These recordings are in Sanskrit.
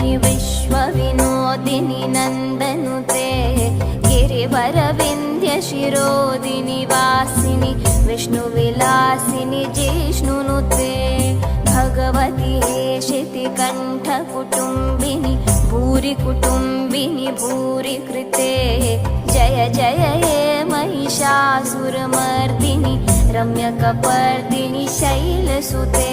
नन्दितमेदिनि विश्वविनोदिनि नन्दनुते गिरिवरविन्द्यशिरोदिनि वासिनि विष्णुविलासिनि जिष्णुनुते भगवति हेशिति कण्ठकुटुम्बिनि भूरि कुटुम्बिनि भूरि कृते जय जय हे महिषासुरमर्दिनि रम्यकपर्दिनि शैलसुते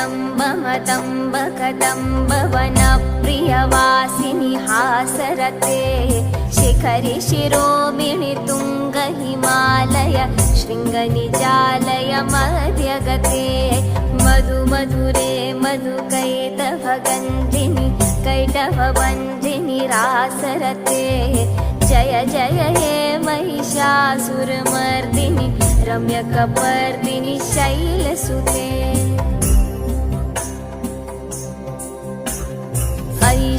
जगदम्ब मदम्ब कदम्ब वनप्रियवासिनि हासरते शिखरि शिरोमिणि तुङ्ग हिमालय शृङ्गनिजालय मध्यगते। मधु मधुरे मधुकैटभगन्धिनि कैटभवन्धिनि रासरते जय जय हे महिषासुरमर्दिनि रम्यकपर्दिनि शैलसुते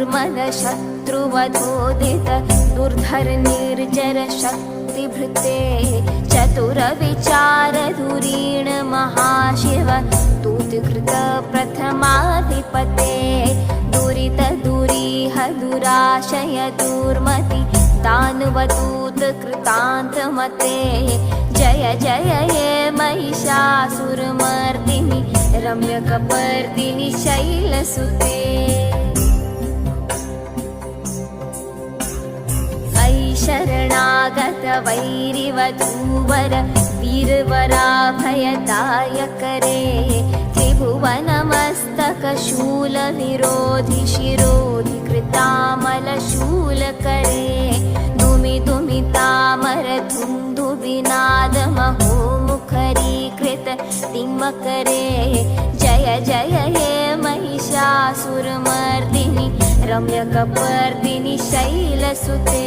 ऐरणदूर्मदशत्रुवधोदित दुर्धर निर्जर शक्तिभृते चतुरविचारधुरीण महाशिव दूतकृत प्रथमाधिपते दुरित दुरीह दुराशय दुर्मति दानवदूत कृतान्तमते। जय जय हे महिषासुरमर्दिनि रम्यकपर्दिनि शैलसुते वैरिवधूवर वीरवराभयदायकरे त्रिभुवनमस्तकशूलविरोधि शिरोधि कृतामलशूलकरे दुमि दुमि तामर धुन्दुबिनाद महोमुखरीकृत तिम्मकरे। जय जय हे महिषासुरमर्दिनि रम्यकपर्दिनि शैलसुते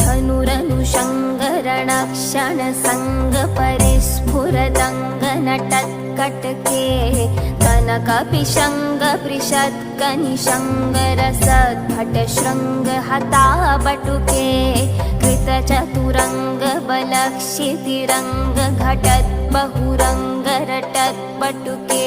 धनुरनुशङ्गरणक्षणसङ्गपरिस्फुरदङ्गनटत्कटके कनकपिशङ्गपृषत्कनिशङ्गरसद्भटशृङ्गहताबटुके कृतचतुरङ्गबलक्षितिरङ्गघटत् बहुरङ्गरटत्पटुके